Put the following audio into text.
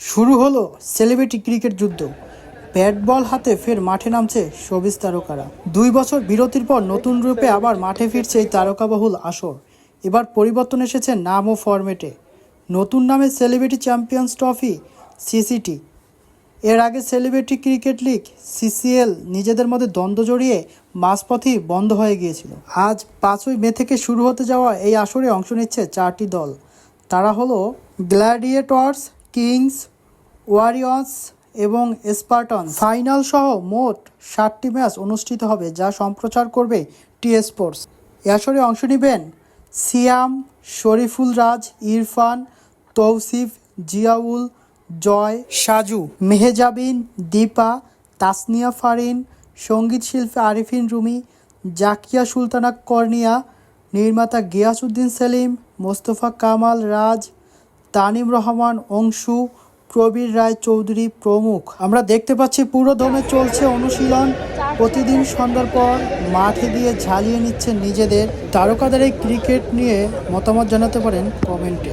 শুরু হলো celebrity cricket যুদ্ধ। ব্যাট বল হাতে ফের মাঠে নামছে শোবিজ তারকারা। দুই বছর বিরতির পর নতুন রূপে আবার মাঠে ফিরছে এই তারকাবহুল আসর। এবার পরিবর্তন এসেছে নাম ও ফরম্যাটে। নতুন নামে সেলিব্রিটি চ্যাম্পিয়ন্স ট্রফি সিসিটি। এর আগে সেলিব্রিটি ক্রিকেট লিগ সিসিএল নিজেদের মধ্যে দ্বন্দ্ব জড়িয়ে মাঝপথেই বন্ধ হয়ে গিয়েছিল। আজ পাঁচই মে থেকে শুরু হতে যাওয়া এই আসরে অংশ নিচ্ছে চারটি দল। তারা হলো গ্ল্যাডিয়েটর্স কিংস, ওয়ারিয়র্স এবং স্পার্টন ফাইনাল সহ মোট ষাটটি ম্যাচ অনুষ্ঠিত হবে, যা সম্প্রচার করবে টি স্পোর্টস। আসরে অংশ নেবেন সিয়াম, শরীফুল রাজ, ইরফান, তৌসিফ, জিয়াউল, জয়, সাজু, মেহেজাবিন, দীপা, তাসনিয়া ফারিন, সংগীত শিল্পী আরিফিন রুমি, জাকিয়া সুলতানা কর্নিয়া, নির্মাতা গিয়াসউদ্দিন সেলিম, মোস্তফা কামাল রাজ তানিম রহমান, অংশু, প্রবীর রায় চৌধুরী প্রমুখ। আমরা দেখতে পাচ্ছি পুরো দমে চলছে অনুশীলন। প্রতিদিন সন্ধ্যার পর মাঠে দিয়ে ঝালিয়ে নিচ্ছে নিজেদের। তারকাদের এই ক্রিকেট নিয়ে মতামত জানাতে পারেন কমেন্টে।